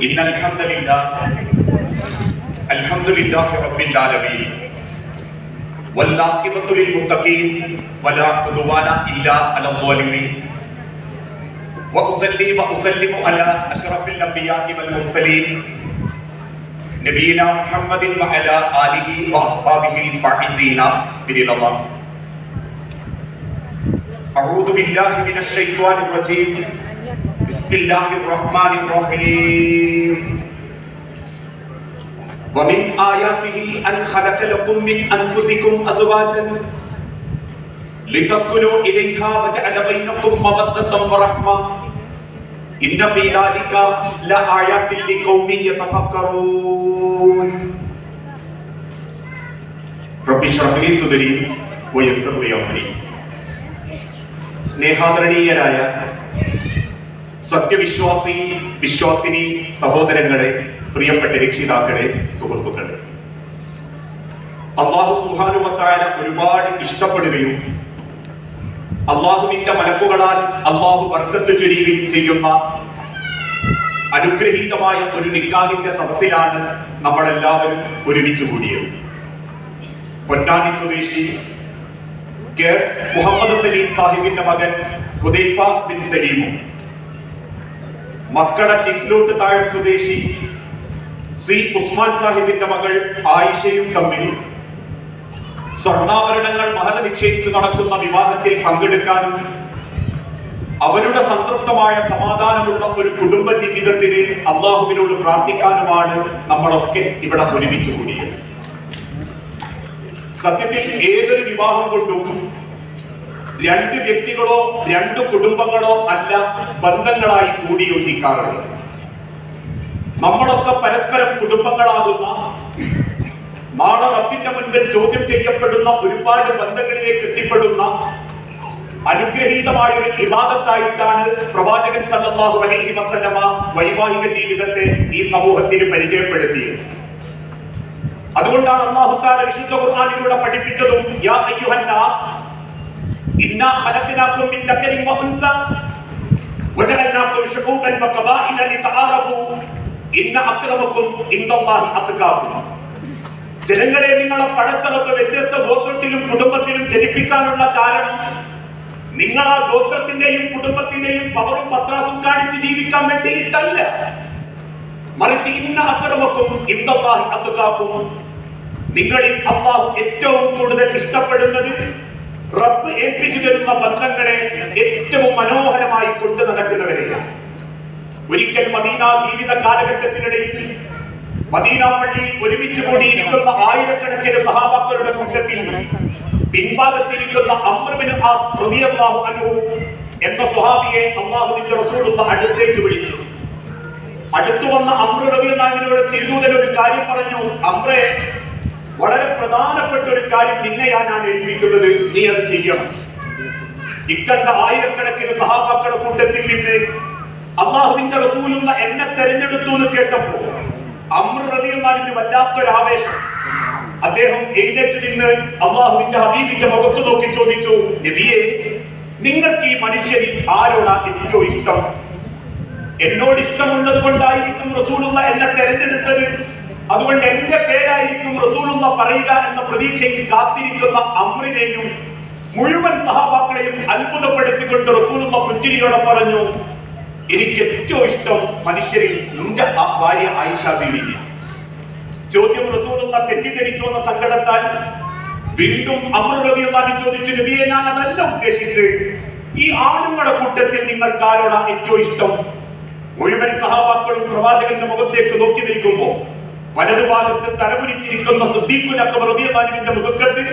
إن الحمد لله الحمد لله رب العالمين. والعاقبة للمتقين ولا عدوان إلا على الظالمين. وأصلي وأسلم على أشرف الأنبياء والمرسلين. نبينا محمد وعلى آله وأصحابه الفائزين برضا الله أعوذ بالله من الشيطان الرجيم. بسم الله الرحمن الرحيم ومن آياته أن خلق لكم من أنفسكم أزواجا لتسكنوا إليها وجعل بينكم مودة ورحمة إن في ذلك لآيات لقوم يتفكرون رب اشرح لي صدري ويسر لي أمري സ്നേഹാദരണീയരായ സത്യവിശ്വാസി വിശ്വാസിനി സഹോദരങ്ങളെ പ്രിയപ്പെട്ട രക്ഷിതാക്കളെ സുഹൃത്തുക്കളെ. അള്ളാഹു സുഹാനുമത്തായ ഒരുപാട് ഇഷ്ടപ്പെടുകയും അള്ളാഹുവിന്റെ മലക്കുകളാൽ അള്ളാഹു വർക്കത്ത് ചൊരിയുകയും ചെയ്യുന്ന അനുഗ്രഹീതമായ ഒരു നിക്കാഹിന്റെ സദസ്സിലാണ് നമ്മളെല്ലാവരും ഒരുമിച്ച് കൂടിയത്. പൊന്നാനി സ്വദേശി കെ മുഹമ്മദ് സലീം സാഹിബിന്റെ മകൻ ഹുദൈഫ ബിൻ സലീമും മക്കട ചിക്ലൂട്ട് താഴ് സ്വദേശി സി ഉസ്മാൻ സാഹിബിന്റെ മകൾ ആയിഷയും തമ്മിൽ സ്വർണാഭരണങ്ങൾ മഹത നിക്ഷേപിച്ച് നടക്കുന്ന വിവാഹത്തിൽ പങ്കെടുക്കാനും അവരുടെ സംതൃപ്തമായ സമാധാനമുള്ള ഒരു കുടുംബ ജീവിതത്തിന് അള്ളാഹുവിനോട് പ്രാർത്ഥിക്കാനുമാണ് നമ്മളൊക്കെ ഇവിടെ ഒരുമിച്ച് കൂടിയത്. സത്യത്തിൽ ഏതൊരു വിവാഹം കൊണ്ടും രണ്ട് വ്യക്തികളോ രണ്ട് കുടുംബങ്ങളോ അല്ല ബന്ധങ്ങളായി കൂടിയോജിക്കാറുള്ളത്. നമ്മളൊക്കെ പരസ്പരം കുടുംബങ്ങളാകുന്ന നാളെ റബ്ബിന്റെ മുൻപിൽ ചോദ്യം ചെയ്യപ്പെടുന്ന ഒരുപാട് ബന്ധങ്ങളിലേക്ക് എത്തിപ്പെടുന്ന അനുഗ്രഹീതമായ ഒരു വിവാദത്തായിട്ടാണ് പ്രവാചകൻ സല്ലല്ലാഹു അലൈഹി വസല്ലമ വൈവാഹിക ജീവിതത്തെ ഈ സമൂഹത്തിന് പരിചയപ്പെടുത്തിയത്. അതുകൊണ്ടാണ് അള്ളാഹു താല വിശുദ്ധ ഖുർആനിലൂടെ പഠിപ്പിച്ചതും യാ ഇന്നാ خلقناكم من ذكر وأنثى وجعلناكم شعوبا وقبائل لتعارفوا إن أكرمكم عند الله أتقاكم ജനങ്ങളെ നിങ്ങളെ പടച്ചതൊക്കെ വ്യത്യസ്ത ഗോത്രത്തിലും കുടുംബത്തിലും ജനിപ്പിക്കാനുള്ള കാരണം നിങ്ങൾ ആ ഗോത്രത്തിന്റെയും കുടുംബത്തിന്റെയും പവറും പത്രാസും കാണിച്ച് ജീവിക്കാൻ വേണ്ടിയിട്ടല്ല. മറിച്ച് ഇന്ന അക്രമക്കും ഇന്ദാഹി അത്തുകാക്കും നിങ്ങളിൽ അള്ളാഹു ഏറ്റവും കൂടുതൽ ഇഷ്ടപ്പെടുന്നത് റബ്ബ് ഏൽപ്പിച്ചു തരുന്ന ബന്ധങ്ങളെ ഏറ്റവും മനോഹരമായി കൊണ്ടു നടക്കുന്നവരെയാണ് ഒരിക്കൽ മദീന ജീവിത കാലഘട്ടത്തിനിടയിൽ മദീന പള്ളി ഒരുമിച്ച് കൂടിയിരിക്കുന്ന ആയിരക്കണക്കിന് സഹാബാക്കളുടെ കൂട്ടത്തിൽ പിൻഭാഗത്തിരിക്കുന്ന അമ്രബിൻ അൻഹു എന്ന സ്വഹാബിയെ അള്ളാഹുവിന്റെ റസൂലുള്ള അടുത്തേക്ക് വിളിച്ചു. അടുത്തു വന്ന അമ്രവിനോട് തിരുദൂതൻ ഒരു കാര്യം പറഞ്ഞു. അമ്രേ വളരെ പ്രധാനപ്പെട്ട ഒരു കാര്യം നിന്നെയാ ഞാൻ ഏൽപ്പിക്കുന്നത് നീ അത് ചെയ്യണം. ഇക്കണ്ട ആയിരക്കണക്കിന് സഹാബാക്കളുടെ കൂട്ടത്തിൽ നിന്ന് അള്ളാഹുവിന്റെ റസൂലുള്ള എന്നെ തെരഞ്ഞെടുത്തു എന്ന് കേട്ടപ്പോ അമ്രതിയുമാനൊരു വല്ലാത്തൊരു ആവേശം. അദ്ദേഹം എഴുന്നേറ്റ് നിന്ന് അള്ളാഹുവിന്റെ ഹബീബിന്റെ മുഖത്ത് നോക്കി ചോദിച്ചു നബിയെ നിങ്ങൾക്ക് ഈ മനുഷ്യരിൽ ആരോടാ ഏറ്റവും ഇഷ്ടം? എന്നോട് ഇഷ്ടമുള്ളത് കൊണ്ടായിരിക്കും റസൂലുള്ള എന്നെ തെരഞ്ഞെടുത്തത്. അതുകൊണ്ട് എന്റെ പേരായിരിക്കും റസൂലുള്ള പറയുക എന്ന പ്രതീക്ഷയിൽ കാത്തിരിക്കുന്ന അമ്രിനെയും മുഴുവൻ സഹാബാക്കളെയും അത്ഭുതപ്പെടുത്തിക്കൊണ്ട് റസൂലുള്ള പുഞ്ചിരിയോടെ പറഞ്ഞു എനിക്ക് ഏറ്റവും ഇഷ്ടം മനുഷ്യരിൽ നിന്റെ ഭാര്യ ആയിഷ ബീവിനെ ചോദ്യം റസൂലുള്ള തെറ്റിദ്ധരിച്ചു എന്ന സങ്കടത്താൽ വീണ്ടും അമൃതീയമാക്കി ചോദിച്ചു നബിയെ ഞാൻ അതല്ല ഉദ്ദേശിച്ച് ഈ ആണുങ്ങളുടെ കൂട്ടത്തിൽ നിങ്ങൾക്ക് ആരോടാണ് ഏറ്റവും ഇഷ്ടം? മുഴുവൻ സഹാബാക്കളും പ്രവാചകന്റെ മുഖത്തേക്ക് നോക്കി നിൽക്കുമ്പോ വലതുഭാഗത്ത് തലമുരിച്ചിരിക്കുന്ന സുദ്ദീഖുൽ അക്ബർ റളിയല്ലാഹുവിന്റെ മുഖത്ത്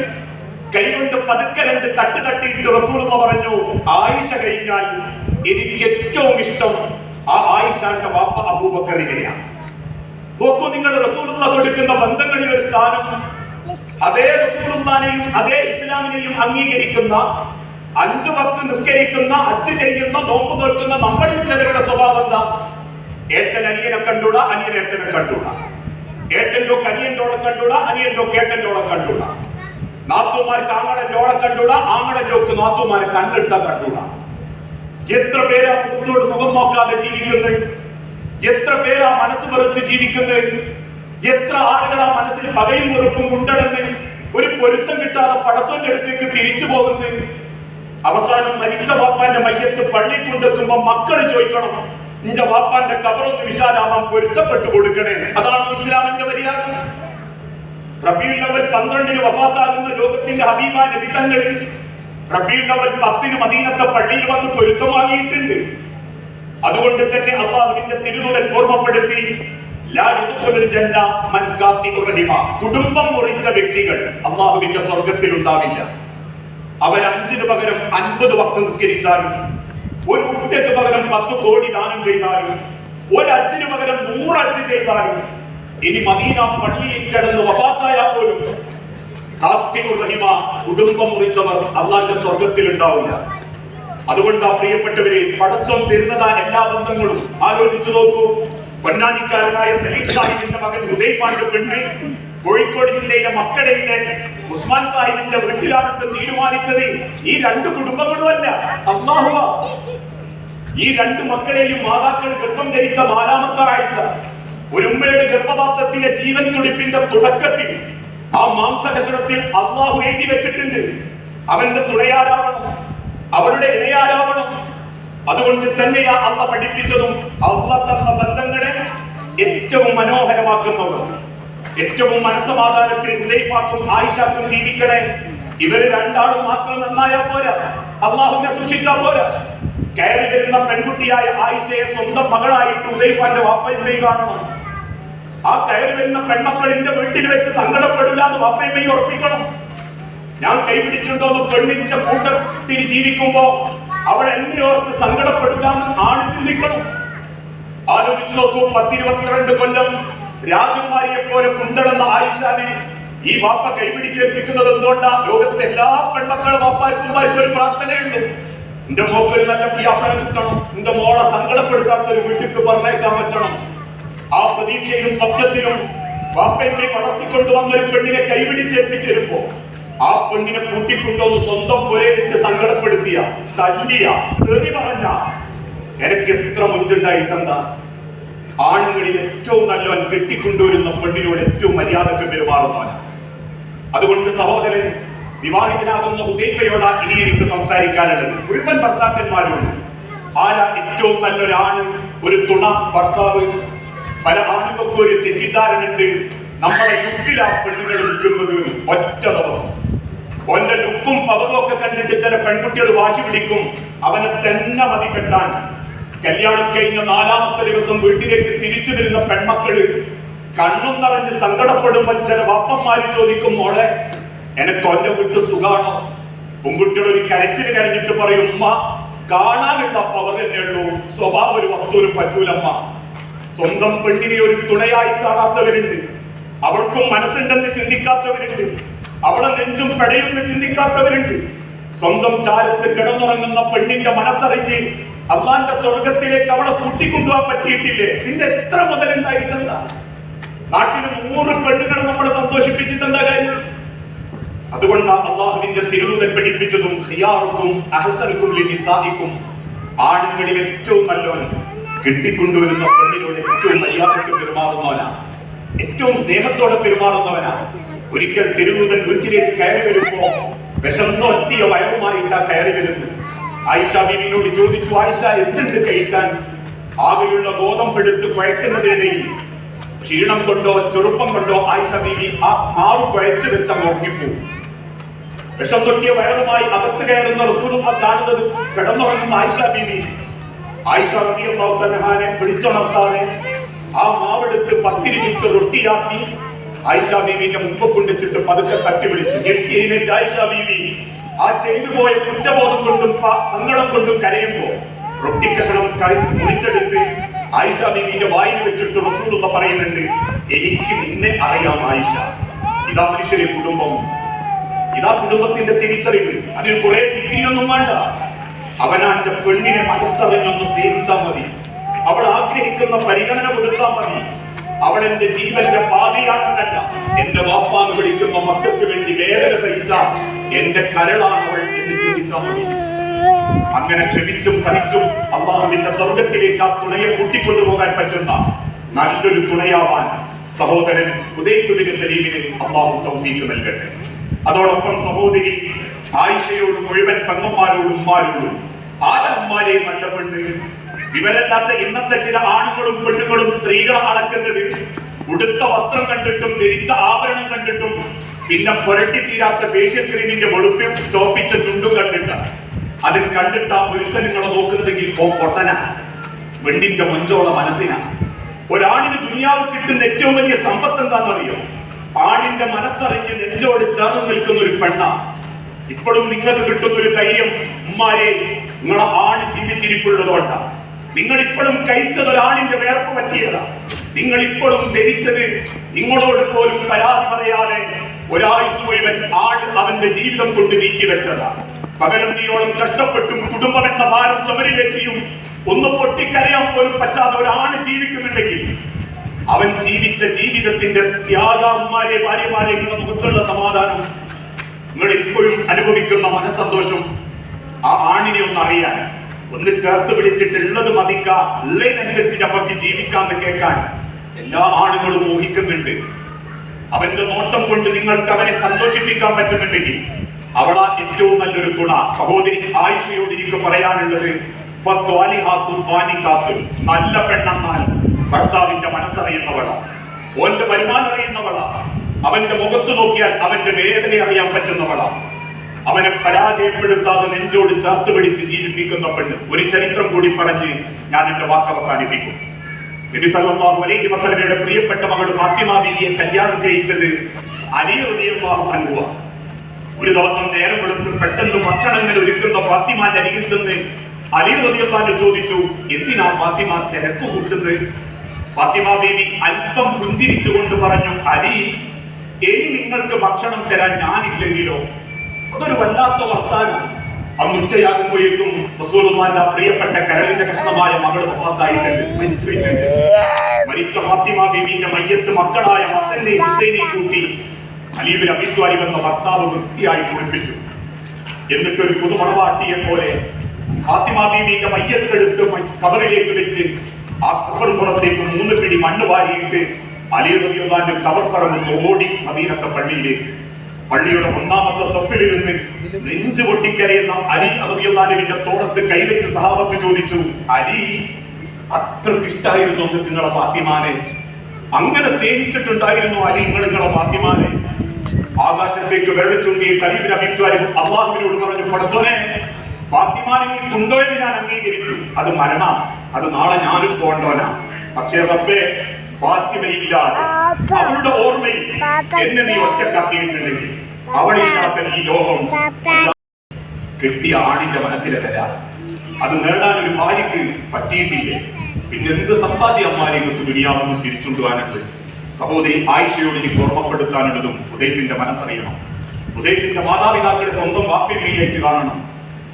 കൈകൊണ്ട് പതുക്കെ രണ്ട് തട്ട് തട്ടിയിട്ട് റസൂലുള്ള പറഞ്ഞു ആയിഷ കഴിഞ്ഞാൽ എനിക്ക് ഏറ്റവും ഇഷ്ടം ആ ആയിഷാന്റെ വാപ്പ അബൂബക്കറിനെയാണ് നോക്കൂ നിങ്ങൾ റസൂലുള്ള കൊടുക്കുന്ന ബന്ധങ്ങളിൽ ഒരു സ്ഥാനം അതേ റസൂലുള്ളാനെയും അതേ ഇസ്ലാമിനെയും അംഗീകരിക്കുന്ന അഞ്ചു പത്ത് നിസ്കരിക്കുന്ന അച്ഛ ചെയ്യുന്ന നോമ്പ് നോക്കുന്ന നമ്മളിൽ ചിലരുടെ സ്വഭാവം എന്താ? ഏട്ടൻ അനിയനെ കണ്ടൂടാ അനിയൻ ഏട്ടനെ കണ്ടൂടാ ഏട്ടന്റെ അനിയന്റെ ഓളെ കണ്ടൂടാ അനിയന്റെ കേട്ടന്റെ ഓളെ കണ്ടൂടാ നാത്തുമാർക്ക് ആങ്ങളന്റെ ഓളെ കണ്ടൂടാ ആങ്ങളന്റെ ഒക്കെ നാത്തുമാരെ കണ്ണെടുത്താ കണ്ടൂടാ എത്ര പേരാ മുഖത്തോട് മുഖം നോക്കാതെ ജീവിക്കുന്നത്? എത്ര പേരാ മനസ്സ് വെറുത്ത് ജീവിക്കുന്നത്? എത്ര ആളുകളാ മനസ്സിൽ പകയും വെറുപ്പും കൊണ്ടടന്ന് ഒരു പൊരുത്തം കിട്ടാതെ പടച്ചോന്റെ അടുത്തേക്ക് തിരിച്ചു പോകുന്നത്? അവസാനം മരിച്ച വാപ്പാന്റെ മയ്യത്ത് പള്ളി കൊണ്ടെത്തുമ്പോ മക്കൾ ചോദിക്കണം നിന്റെ വാപ്പാന്റെ കബറൊന്ന് വിശാലാവാൻ പൊരുത്തപ്പെട്ടു കൊടുക്കണേ. അതാണ് ഇസ്ലാമിന്റെ മര്യാദ. അവൽ പന്ത്രണ്ടിന് വഫാത്താകുന്ന ലോകത്തിന്റെ ഹബീബ വിധങ്ങളിൽ റബീഉൽ അവൽ പത്തിന് മദീനത്തെ പള്ളിയിൽ വന്ന് പൊരുത്തം വാങ്ങിയിട്ടുണ്ട്. അതുകൊണ്ട് തന്നെ അള്ളാഹുവിന്റെ തിരുതൂതൻ ഓർമ്മപ്പെടുത്തി. കുടുംബം മുറിച്ച വ്യക്തികൾ അള്ളാഹുവിന്റെ സ്വർഗത്തിൽ ഉണ്ടാവില്ല അവർ അഞ്ചിന് പകരം അൻപത് വക്ത നിസ്കരിച്ചാലും ഒരു കുട്ടിക്ക് പകരം പത്ത് കോടി ദാനം ചെയ്താലും ഒരു അഞ്ചിന് പകരം നൂറ് അഞ്ച് ചെയ്താലും ഇനി മദീന പള്ളിയിൽ കിടന്ന് വഫാത്തായ പോലും റഹിമ കുടുംബം മുറിച്ചവർ അള്ളാന്റെ സ്വർഗത്തിൽ ഉണ്ടാവില്ല അതുകൊണ്ട് പ്രിയപ്പെട്ടവരെ പടച്ചം തരുന്നതാ എല്ലാ ബന്ധങ്ങളും ആലോചിച്ചു നോക്കൂ. പൊന്നാനിക്കാരനായ സലീം സാഹിബിന്റെ മകൻ ഉദയ്പാണ്ട് പെണ്ണ് കോഴിക്കോട് ജില്ലയിലെ മക്കടയിലെ ഉസ്മാൻ സാഹിബിന്റെ വീട്ടിലാണെന്ന് തീരുമാനിച്ചത്. ഈ രണ്ട് കുടുംബങ്ങളുമല്ല. അള്ളാഹുവ ഈ രണ്ട് മക്കളെയും മാതാക്കൾ ഗർഭം ധരിച്ച നാലാമത്തെ ആഴ്ച ഒരു ഉമ്മയുടെ ഗർഭപാത്രത്തിലെ ജീവൻ തുടിപ്പിന്റെ തുടക്കത്തിൽ ആ മാംസകഷണത്തിൽ അള്ളാഹു എഴുതി വെച്ചിട്ടുണ്ട്. അവന്റെ തുണയാരാവണം അവരുടെ ഇണയാരാവണം. അതുകൊണ്ട് തന്നെയാ അള്ള പഠിപ്പിച്ചതും അള്ള തന്ന ബന്ധങ്ങളെ ഏറ്റവും മനോഹരമാക്കുന്നവർ ഏറ്റവും മനസ്സമാധാനത്തിൽ ഹൃദയപ്പാക്കും ആയിഷാക്കും ജീവിക്കണേ. ഇവർ രണ്ടാളും മാത്രം നന്നായാ പോരാ. അള്ളാഹുവിനെ സൂക്ഷിച്ചാ പോരാ. കയറി വരുന്ന പെൺകുട്ടിയായ ആയിഷയെ സ്വന്തം മകളായിട്ട് ഉദയ്ഫാന്റെ വാപ്പയമ്മയും കാണണം. ആ കയറി വരുന്ന പെൺമക്കളിന്റെ വീട്ടിൽ വെച്ച് സങ്കടപ്പെടില്ല എന്ന് വാപ്പയമ്മയും ഉറപ്പിക്കണം. ഞാൻ കൈപിടിച്ചിട്ടുണ്ടോന്ന് പെണ്ണിന്റെ കൂട്ടത്തിൽ ജീവിക്കുമ്പോ അവൾ എന്നെ ഓർത്ത് സങ്കടപ്പെടില്ല എന്ന് ആണ് ചിന്തിക്കണം ആലോചിച്ചു നോക്കൂ പത്തിരുപത്തിരണ്ട് കൊല്ലം രാജകുമാരിയെ പോലെ കുണ്ടടന്ന ആയിഷാനെ ഈ വാപ്പ കൈപിടിച്ചേൽപ്പിക്കുന്നത് എന്തുകൊണ്ടാ? ലോകത്തെ എല്ലാ പെൺമക്കളും വാപ്പാർക്കുമാർക്കും ഒരു പ്രാർത്ഥനയുണ്ട്. എന്റെ മോക്ക് ഒരു നല്ല വ്യാപനം കിട്ടണം. എന്റെ മോളെ സങ്കടപ്പെടുത്താത്ത ഒരു വീട്ടിക്ക് പറഞ്ഞേക്കാൻ പറ്റണം. ആ പ്രതീക്ഷയിലും സ്വപ്നത്തിലും വാപ്പയെ വളർത്തിക്കൊണ്ടുവന്ന ഒരു പെണ്ണിനെ കൈപിടിച്ചേൽപ്പിച്ചിരുമ്പോ ആ പെണ്ണിനെ കൂട്ടിക്കൊണ്ടുവന്ന് സ്വന്തം പുരയിലിട്ട് സങ്കടപ്പെടുത്തിയ തല്ലിയ തെറി പറഞ്ഞ എനിക്ക് എത്ര മുഞ്ചുണ്ടായിട്ടെന്താ ആണുങ്ങളിൽ ഏറ്റവും കെട്ടിക്കൊണ്ടുവരുന്ന പെണ്ണിനോട് ഏറ്റവും മര്യാദയ്ക്ക് പെരുമാറുന്നവൻ അതുകൊണ്ട് സഹോദരൻ വിവാഹിതനാകുന്ന ഉദയഫയോടാ ഇനി എനിക്ക് സംസാരിക്കാനുള്ളത്. മുഴുവൻ ഭർത്താക്കന്മാരോട് ആരാ ഏറ്റവും നല്ലൊരാണ്? ഒരു തുണ ഭർത്താവ് പല ആണുങ്ങൾക്കും ഒരു തെറ്റിദ്ധാരണ ഉണ്ട് നമ്മളെ ലുക്കിലാ പെണ്ണുങ്ങൾ നിൽക്കുന്നത് ഒറ്റ ദിവസം. ഓന്റെ ലുക്കും പവറും ഒക്കെ കണ്ടിട്ട് ചില പെൺകുട്ടികൾ വാശി പിടിക്കും. അവനെ തന്നെ മതി കെട്ടാൻ. കല്യാണം കഴിഞ്ഞ നാലാമത്തെ ദിവസം വീട്ടിലേക്ക് തിരിച്ചു വരുന്ന പെൺമക്കൾ കണ്ണും നിറഞ്ഞ് സങ്കടപ്പെടുമ്പോൾ ചില വാപ്പന്മാര് ചോദിക്കും മോളെ എനക്ക് ഒന്റെ വിട്ടു സുഖാണോ? പെൺകുട്ടികൾ ഒരു കരച്ചിൽ കരഞ്ഞിട്ട് പറയും ഉമ്മ കാണാനുള്ള പവർ തന്നെ ഉള്ളൂ. സ്വഭാവ ഒരു വസ്തുവിനും പറ്റൂലമ്മ. സ്വന്തം പെണ്ണിനെ ഒരു തുണയായി കാണാത്തവരുണ്ട്. അവൾക്കും മനസ്സുണ്ടെന്ന് ചിന്തിക്കാത്തവരുണ്ട്. അവളെ നെഞ്ചും പെടയുമെന്ന് ചിന്തിക്കാത്തവരുണ്ട്. സ്വന്തം ചാരത്ത് കിടന്നുറങ്ങുന്ന പെണ്ണിന്റെ മനസ്സറിഞ്ഞ് അള്ളാന്റെ സ്വർഗത്തിലേക്ക് അവളെ കൂട്ടിക്കൊണ്ടുപോകാൻ പറ്റിയിട്ടില്ലേ? നിന്റെ എത്ര മുതൽ മുതലുണ്ടായിട്ടെന്താ നാട്ടിൽ നൂറ് പെണ്ണുങ്ങളെ നമ്മളെ സന്തോഷിപ്പിച്ചിട്ടെന്താ കാര്യം? അതുകൊണ്ടാണ് അള്ളാഹുവിന്റെ തിരുവുതൽ പഠിപ്പിച്ചതും ഖിയാറുക്കും അഹസനുക്കും ലിനിസായിക്കും ആണുങ്ങളിൽ ഏറ്റവും നല്ലവൻ കെട്ടിക്കൊണ്ടുവരുന്ന പെണ്ണിനോട് ഏറ്റവും മര്യാദയ്ക്ക് പെരുമാറുന്നവനാ. ഏറ്റവും സ്നേഹത്തോടെ പെരുമാറുന്നവനാ. ഒരിക്കൽ തിരുവുതൻ വീട്ടിലേക്ക് കയറി വരുമ്പോ വിശന്നോ എത്തിയ വയറുമായിട്ടാ കയറി വരുന്നത്. ആയിഷ ബീവിനോട് ചോദിച്ചു ആയിഷ എന്തുണ്ട് കഴിക്കാൻ ആകെയുള്ള ഗോതമ്പ് എടുത്ത് കുഴക്കുന്നതിനിടയിൽ ക്ഷീണം കൊണ്ടോ ചെറുപ്പം കൊണ്ടോ ആയിഷ ബീവി ആ മാവ് കുഴച്ചു വെച്ച നോക്കിപ്പോവും വിഷം തൊട്ടിയ വയറുമായി അകത്ത് കയറുന്ന കാണുന്നത് കിടന്നുറങ്ങുന്ന ആയിഷ ബീവി. ആയിഷ തൻഹാനെ വിളിച്ചുണർത്താതെ ആ മാവെടുത്ത് പത്തിരി ചുട്ട് റൊട്ടിയാക്കി ആയിഷ ബീവിന്റെ മുമ്പ് കൊണ്ടിച്ചിട്ട് പതുക്കെ തട്ടി വിളിച്ചു. ആയിഷ ബീവി ആ ചെയ്തു പോയ കുറ്റബോധം കൊണ്ടും സങ്കടം കൊണ്ടും കരയുമ്പോ റൊട്ടി കഷണം കൈ മുറിച്ചെടുത്ത് ആയിഷ ബീബിന്റെ വായിൽ വെച്ചിട്ട് റസൂലുള്ള പറയുന്നുണ്ട് എനിക്ക് നിന്നെ അറിയാം ആയിഷ. ഇതാ മനുഷ്യരെ കുടുംബം. ഇതാ കുടുംബത്തിന്റെ തിരിച്ചറിവ്. അതിൽ കുറെ ഡിഗ്രി ഒന്നും വേണ്ട. അവനാന്റെ പെണ്ണിനെ മനസ്സറിഞ്ഞൊന്ന് സ്നേഹിച്ചാൽ മതി. അവൾ ആഗ്രഹിക്കുന്ന പരിഗണന കൊടുത്താൽ മതി. അവൾ എന്റെ ജീവന്റെ പാതയാണെന്നല്ല എന്റെ വാപ്പാന്ന് വിളിക്കുന്ന മക്കൾക്ക് വേണ്ടി വേദന സഹിച്ച എന്റെ കരളാണ് അവൾ എന്ന് ചിന്തിച്ചാൽ മതി അങ്ങനെ ക്ഷമിച്ചും സഹിച്ചും അള്ളാഹുവിന്റെ സ്വർഗത്തിലേക്ക് ആ തുണയെ കൂട്ടിക്കൊണ്ടുപോകാൻ പറ്റുന്ന നല്ലൊരു തുണയാവാൻ സഹോദരൻ ഉദയസുബിന് സലീമിന് അള്ളാഹു തൗഫീക്ക് നൽകട്ടെ. അതോടൊപ്പം സഹോദരി ആയിഷയോടും മുഴുവൻ പെങ്ങന്മാരോടും ഉമ്മാരോടും ആരമ്മാരെ നല്ല പെണ്ണ്. ഇവരല്ലാത്ത ഇന്നത്തെ ചില ആണുങ്ങളും പെണ്ണുങ്ങളും സ്ത്രീകളെ അളക്കുന്നത് ഉടുത്ത വസ്ത്രം കണ്ടിട്ടും ധരിച്ച ആഭരണം കണ്ടിട്ടും പിന്നെ പുരട്ടി തീരാത്ത ഫേഷ്യൽ ക്രീമിന്റെ വെളുപ്പും ചോപ്പിച്ച ചുണ്ടും കണ്ടിട്ട അത് കണ്ടിട്ട ആ ഒരുത്തൻ നിങ്ങളെ നോക്കുന്നതെങ്കിൽ പൊട്ടന. വെണ്ണിന്റെ മുഞ്ചോള മനസ്സിനാ. ഒരാണിന് ദുനിയാവ് കിട്ടുന്ന ഏറ്റവും വലിയ സമ്പത്ത് എന്താണെന്നറിയോ? ആണിന്റെ മനസ്സറിഞ്ഞ് നെഞ്ചോട് ചേർന്ന് നിൽക്കുന്ന ഒരു പെണ്ണ. ഇപ്പോഴും നിങ്ങൾക്ക് കിട്ടുന്ന ഒരു ധൈര്യം ഉമ്മാരെ നിങ്ങളെ ആണ് ജീവിച്ചിരിപ്പുള്ളതുകൊണ്ട നിങ്ങൾ ഇപ്പോഴും കഴിച്ചത് ഒരാണിന്റെ വേർപ്പ് പറ്റിയതാ. നിങ്ങൾ ഇപ്പോഴും ധരിച്ചത് നിങ്ങളോട് പോലും പരാതി പറയാതെ ഒരാഴ്ച മുഴുവൻ ആട് അവന്റെ ജീവിതം കൊണ്ട് നീക്കി വെച്ചതാണ് പകരം നീയോളം കഷ്ടപ്പെട്ടും കുടുംബം എന്ന ഭാരം ചുമരിലേറ്റിയും ഒന്ന് പൊട്ടിക്കരയാൻ പോലും പറ്റാതെ ഒരാണ് ജീവിക്കുന്നുണ്ടെങ്കിൽ അവൻ ജീവിച്ച ജീവിതത്തിന്റെ ത്യാഗന്മാരെ ഭാര്യമാരെ നിങ്ങളുടെ മുഖത്തുള്ള സമാധാനം നിങ്ങൾ ഇപ്പോഴും അനുഭവിക്കുന്ന മനസ്സന്തോഷം ആ ആണിനെ ഒന്ന് അറിയാൻ ഒന്ന് ചേർത്ത് പിടിച്ചിട്ട് ഉള്ളത് മതിക്ക. ഉള്ളതിനനുസരിച്ച് നമുക്ക് ജീവിക്കാന്ന് കേൾക്കാൻ എല്ലാ ആണുങ്ങളും മോഹിക്കുന്നുണ്ട്. അവന്റെ നോട്ടം കൊണ്ട് നിങ്ങൾക്ക് അവനെ സന്തോഷിപ്പിക്കാൻ പറ്റുന്നുണ്ടെങ്കിൽ അവളാ ഏറ്റവും നല്ലൊരു ഗുണ. സഹോദരി ആയിഷയോട് എനിക്ക് പറയാനുള്ളത്. നല്ല പെണ്ണെന്നാൽ ഭർത്താവിന്റെ മനസ്സറിയുന്നവളാ. ഓന്റെ വരുമാനം അറിയുന്നവളാ. അവന്റെ മുഖത്ത് നോക്കിയാൽ അവന്റെ വേദന അറിയാൻ പറ്റുന്നവളാ. അവനെ പരാജയപ്പെടുത്താതെ നെഞ്ചോട് ചേർത്ത് പിടിച്ച് ജീവിപ്പിക്കുന്ന പെണ്ണ് ഒരു ചരിത്രം കൂടി പറഞ്ഞ് ഞാൻ എന്റെ വാക്ക് അവസാനിപ്പിക്കും. നബി സല്ലല്ലാഹു അലൈഹി വസല്ലമയുടെ പ്രിയപ്പെട്ട മകൾ ഫാത്തിമ ബീവിയെ കല്യാണം കഴിച്ചത് അലി റളിയല്ലാഹു അൻഹു ഒരു ദിവസം നേരം വെളുത്ത് പെട്ടെന്ന് ഭക്ഷണങ്ങൾ ഒരുക്കുന്ന ഫാത്തിമാന്റെ അരികിൽ ചെന്ന് അലി റളിയല്ലാഹു ചോദിച്ചു എന്തിനാ ഫാത്തിമ തിരക്ക് കൂട്ടുന്നത്? ഫാത്തിമ ബീവി അല്പം പുഞ്ചിരിച്ചുകൊണ്ട് പറഞ്ഞു അലി ഇനി നിങ്ങൾക്ക് ഭക്ഷണം തരാൻ ഞാനില്ലെങ്കിലോ? അതൊരു വല്ലാത്ത വർത്താനം അന്ന് ഉച്ചയാകുമ്പോഴേക്കും റസൂലുള്ളാഹിന്റെ ആ പ്രിയപ്പെട്ട കരളിന്റെ കഷ്ണമായ മകൾ വഫാത്തായിട്ടുണ്ട് മരിച്ചു ഫാത്തിമ ബീബിന്റെ മയ്യത്ത് മക്കളായ ഹസനെയും ഹുസൈനെയും കൂട്ടി അലീബിൻ അബിത്വാലിബ് വന്ന ഭർത്താവ് വൃത്തിയായി കുളിപ്പിച്ചു. എന്നിട്ട് ഒരു പുതുമണവാട്ടിയെ പോലെ ഫാത്തിമ ബീബിന്റെ മയ്യത്തെടുത്ത് കബറിലേക്ക് വെച്ച് ആ കബർ പുറത്തേക്ക് മൂന്ന് പിടി മണ്ണ് വാരിയിട്ട് അലി റബിയുള്ളാന്റെ കബർ പറമ്പ് ഓടി മദീനത്തെ പള്ളിയിലേക്ക്. പള്ളിയുടെ ഒന്നാമത്തെ സ്വപ്പിൽ ഇരുന്ന് നെഞ്ചു പൊട്ടിക്കരയുന്ന അലി റബിയുള്ളാന്റെ തോടത്ത് കൈവച്ച് സഹാബത്ത് ചോദിച്ചു അലി അത്രയ്ക്ക് ഇഷ്ടായിരുന്നു നിങ്ങൾക്ക് നിങ്ങളെ ഫാത്തിമാനെ. അങ്ങനെ സ്നേഹിച്ചിട്ടുണ്ടായിരുന്നു അലി നിങ്ങൾ നിങ്ങളെ ഫാത്തിമാനെ. ആകാശത്തേക്ക് വെള്ളച്ചുണ്ടി കരീബിന് അഭിപ്രായം അള്ളാഹുവിനോട് പറഞ്ഞു പഠിച്ചോനെ ഫാത്തിമാനെ ഉണ്ടോ എന്ന് ഞാൻ അംഗീകരിച്ചു. അത് മരണ. അത് നാളെ ഞാനും പോണ്ടോനാ. പക്ഷേ റബ്ബേ ഫാത്തിമയില്ലാതെ അവളുടെ ഓർമ്മയിൽ എന്നെ നീ ഒറ്റക്കാക്കിയിട്ടുണ്ടെങ്കിൽ അവളില്ലാത്ത ഈ ലോകം കിട്ടിയ ആണിന്റെ മനസ്സിലെ വില അത് നേടാൻ ഒരു ഭാര്യക്ക് പറ്റിയിട്ടില്ലേ? പിന്നെ എന്ത് സമ്പാദ്യ അമ്മാരെ കൊണ്ട് ദുനിയാവെന്ന് തിരിച്ചുകൊണ്ടുവാനുണ്ട് സഹോദരി ആയിഷയോട് എനിക്ക് ഓർമ്മപ്പെടുത്താനുള്ളതും ഉദയത്തിന്റെ മനസ്സറിയണം. ഉദയത്തിന്റെ മാതാപിതാക്കളെ സ്വന്തം വാപ്യമേയായിട്ട് കാണണം.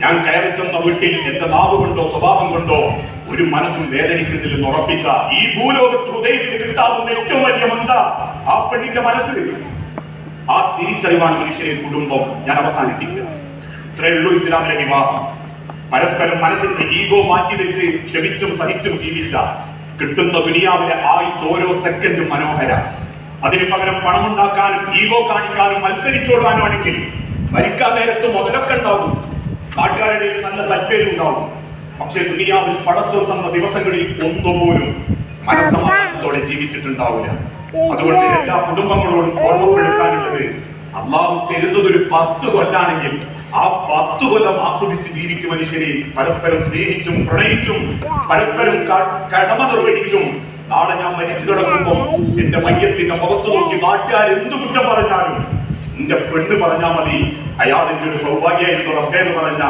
ഞാൻ കയറി ചെന്ന വീട്ടിൽ എന്റെ നാവ് കൊണ്ടോ സ്വഭാവം കൊണ്ടോ ഒരു മനസ്സും വേദനിക്കുന്നില്ലെന്ന് ഉറപ്പിച്ച ഈ ഭൂലോകത്ത് ഉദയത്തിന് കിട്ടാവുന്ന ഏറ്റവും വലിയ മന്ത ആ പെണ്ണിന്റെ മനസ്സ്. ആ തിരിച്ചറിവാണ് മനുഷ്യരെ കുടുംബം ഞാൻ അവസാനിപ്പിക്കുക. ഇത്രയുള്ളൂ ഇസ്ലാമിലെ വിവാഹം. പരസ്പരം മനസ്സിന്റെ ഈഗോ മാറ്റിവെച്ച് ക്ഷമിച്ചും സഹിച്ചും ജീവിച്ച കിട്ടുന്ന ദുനിയാവിലെ ആയുസ് ഓരോ സെക്കൻഡും മനോഹര. അതിന് പകരം പണമുണ്ടാക്കാനും ഈഗോ കാണിക്കാനും മത്സരിച്ചോടാനുമാണെങ്കിൽ മരിക്കാൻ നേരത്ത് മുതലൊക്കെ ഉണ്ടാവും. നാട്ടുകാരുടെ നല്ല സൽപ്പേരുണ്ടാവും. പക്ഷേ ദുനിയാവിൽ പടച്ചു തന്ന ദിവസങ്ങളിൽ ഒന്നുപോലും മനസ്സമാധാനത്തോടെ ജീവിച്ചിട്ടുണ്ടാവില്ല. അതുകൊണ്ട് എല്ലാ കുടുംബങ്ങളോടും ഓർമ്മപ്പെടുത്താനുള്ളത് അള്ളാഹു തരുന്നത് ഒരു പത്ത് കൊല്ലാണെങ്കിൽ ആ പത്ത് കൊല്ലം ആസ്വദിച്ച് ജീവിക്കും മനുഷ്യരെ പരസ്പരം സ്നേഹിച്ചും പ്രണയിച്ചും പരസ്പരം കടമ നിർവഹിച്ചും നാളെ ഞാൻ മരിച്ചു കിടക്കുമ്പോൾ എന്റെ മയ്യത്തിന്റെ മുഖത്ത് നോക്കി നാട്ടുകാർ എന്ത് കുറ്റം പറഞ്ഞാലും എന്റെ പെണ്ണ് പറഞ്ഞാ മതി. അയാൾ എന്റെ ഒരു സൗഭാഗ്യമായിരുന്നു റബ്ബേ എന്ന് പറഞ്ഞ.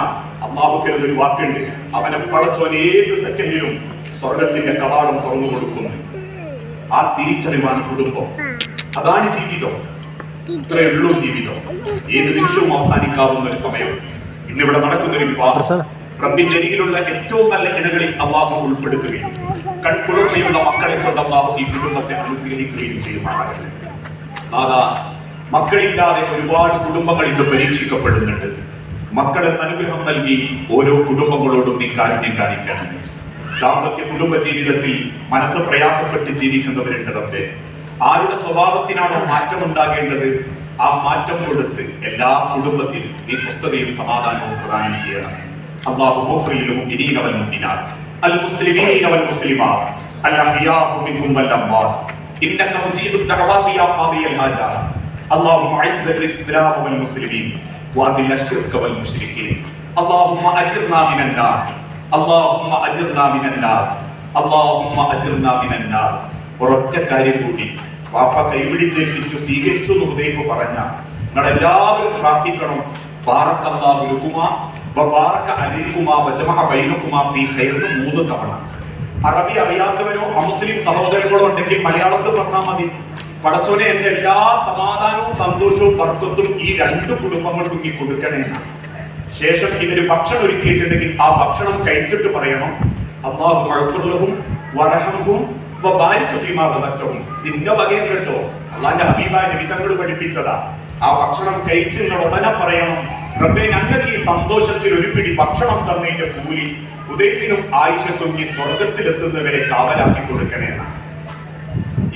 അള്ളാഹുക്കരുത് ഒരു വാക്കുണ്ട്. അവനെ പടച്ചോൻ ഏത് സെക്കൻഡിലും സ്വർഗത്തിന്റെ കവാടം തുറന്നു കൊടുക്കുന്നു. ആ തിരിച്ചറിവാണ് കുടുംബം. അതാണ് ജീവിതം. ഇത്രയേ ഉള്ളൂ ജീവിതം. ഏത് നിമിഷവും അവസാനിക്കാവുന്ന ഒരു സമയം. ഇന്നിവിടെ നടക്കുന്ന ഒരു വിവാഹം റബ്ബിന്റെ അരികിലുള്ള ഏറ്റവും നല്ല ഇടങ്ങളിൽ അള്ളാഹു ഉൾപ്പെടുത്തുകയും കൺകുളിർമയുള്ള മക്കളെ കൊണ്ട് അള്ളാഹു ഈ കുടുംബത്തെ അനുഗ്രഹിക്കുകയും ചെയ്യുമാറാകട്ടെ നാദാ മക്കളില്ലാതെ ഒരുപാട് കുടുംബങ്ങൾ ഇന്ന് പരീക്ഷിക്കപ്പെടുന്നുണ്ട്. മക്കളെ അനുഗ്രഹം നൽകി ഓരോ കുടുംബങ്ങളോടും നീ കാരുണ്യം കാണിക്കണം. ദാമ്പത്യ കുടുംബ ജീവിതത്തിൽ മനസ്സ് പ്രയാസപ്പെട്ട് ജീവിക്കുന്നവരുണ്ട് അവിടെ ആരുടെ സ്വഭാവത്തിനാണോ മാറ്റം ഉണ്ടാകേണ്ടത് ആ മാറ്റം കൊടുത്ത് എല്ലാ കുടുംബത്തിനും നീ സ്വസ്ഥതയും സമാധാനവും പ്രദാനം ചെയ്യണം. അള്ളാഹു മുഫ്രിലും ഇനീനവൻ മുന്നിനാൽ അൽ മുസ്ലിമാ. മിൻഹും ഖാദിയൽ വൽ മുസ്ലിമീൻ. واذل الشرك والمشركين اللهم اجرنا من النار اللهم اجرنا من النار اللهم اجرنا من النار ഒരൊറ്റ കാര്യം കൂടി വാപ്പ കൈപിടിച്ചേൽപ്പിച്ചു സ്വീകരിച്ചു എന്ന് ഹുദൈഫ് പറഞ്ഞ നിങ്ങൾ എല്ലാവരും പ്രാർത്ഥിക്കണം ബാറക്കല്ലാഹു ലക്കുമാ വബാറക അലൈക്കുമാ വജമഅ ബൈനക്കുമാ ഫീ ഖൈർ എന്ന് മൂന്ന് തവണ അറബി അറിയാത്തവരോ അമുസ്ലിം സഹോദരങ്ങളോ ഉണ്ടെങ്കിൽ മലയാളത്തിൽ പറഞ്ഞാൽ മതി പടച്ചോനെ എന്റെ എല്ലാ സമാധാനവും സന്തോഷവും വർക്കത്തും ഈ രണ്ട് കുടുംബങ്ങൾക്കും ഈ കൊടുക്കണേ എന്നാണ്. ശേഷം ഇവർ ഭക്ഷണം ഒരുക്കിയിട്ടുണ്ടെങ്കിൽ ആ ഭക്ഷണം കഴിച്ചിട്ട് പറയണം അള്ളാഹു മഴഫുറലഹും വറഹമും റസക്തഹും നിന്റെ വകയും കേട്ടോ അള്ളാന്റെ ഹബീബായ നിമിതങ്ങൾ പഠിപ്പിച്ചതാ. ആ ഭക്ഷണം കഴിച്ച് നിങ്ങൾ ഉടനെ പറയണം റബ്ബെ ഞങ്ങൾക്ക് ഈ സന്തോഷത്തിൽ ഒരു പിടി ഭക്ഷണം തന്നതിന്റെ കൂലി ഉദയത്തിനും ആയിഷത്തും ഈ സ്വർഗത്തിലെത്തുന്നവരെ കാവലാക്കി കൊടുക്കണേ എന്നാണ്.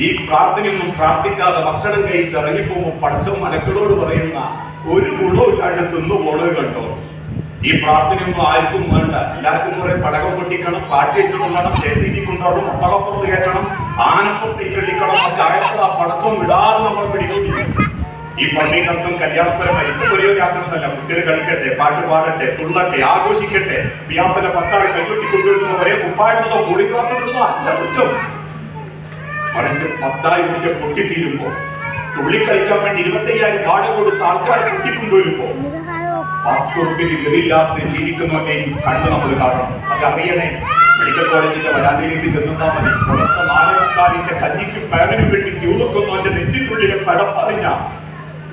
ഈ പ്രാർത്ഥനയൊന്നും പ്രാർത്ഥിക്കാതെ ഭക്ഷണം കഴിച്ച് ഇറങ്ങിപ്പോകുമ്പോൾ പഠിച്ചോ മലക്കളോട് പറയുന്ന ഒരു ഗുണവും ഇല്ലാണ്ട് തിന്നു പോണത് കണ്ടോ? ഈ പ്രാർത്ഥനയൊന്നും ആർക്കും വേണ്ട. എല്ലാവർക്കും കുറെ പടകം പൊട്ടിക്കണം പാട്ട് വെച്ച് കൊണ്ടാണ് ജെ സി ബി കൊണ്ടുവരണം മുട്ടകപ്പുറത്ത് കയറ്റണം ആനപ്പുറത്ത് ഇങ്ങടിക്കണം ഒക്കെ ആയപ്പോൾ ആ പടച്ചം വിടാതെ നമ്മൾ പിടികൂടി. ഈ പള്ളികൾക്കും കല്യാണപ്പുരം മരിച്ച പുരയോരാക്കണമെന്നല്ല കുട്ടികൾ കളിക്കട്ടെ പാട്ട് പാടട്ടെ തുള്ളട്ടെ ആഘോഷിക്കട്ടെ. വ്യാപന പത്താൾ കൈകൊട്ടി കൊണ്ടുവരുന്ന ഒരേ കുപ്പായിട്ടുള്ള കൂളിംഗ് ഗ്ലാസ് എടുക്കുന്നതോ അല്ല കുറ്റം. മറിച്ച് പത്തായിരം രൂപ പൊട്ടിത്തീരുമ്പോ തുള്ളിക്കളിക്കാൻ വേണ്ടി ഇരുപത്തയ്യായിരം വാടക കൊടുത്ത് ആൾക്കാരെ കൂട്ടിക്കൊണ്ടുവരുമ്പോ പത്തൊപ്പിന് ഗതിയില്ലാത്ത ജീവിക്കുന്നവന്റെ കണ്ണ് നമ്മൾ കാണണം. അത് അറിയണേ. മെഡിക്കൽ കോളേജിന്റെ വരാതിയിലേക്ക് ചെന്നാൽ മതി. കുറച്ച് നാലുകാരിന്റെ കഞ്ഞിക്കും പയറിനും വേണ്ടി ക്യൂ നിൽക്കുന്നവന്റെ നെറ്റിനുള്ളിലെ പടപ്പറിഞ്ഞ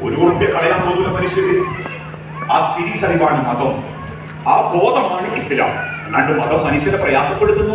ഒരു ഉറുപ്പ്യ കളയാൻ പോകുന്ന മനുഷ്യര് ആ തിരിച്ചറിവാണ് മതം. ആ ബോധമാണ് ഇസ്ലാം. അല്ലാണ്ട് മതം മനുഷ്യരെ പ്രയാസപ്പെടുത്തുന്നു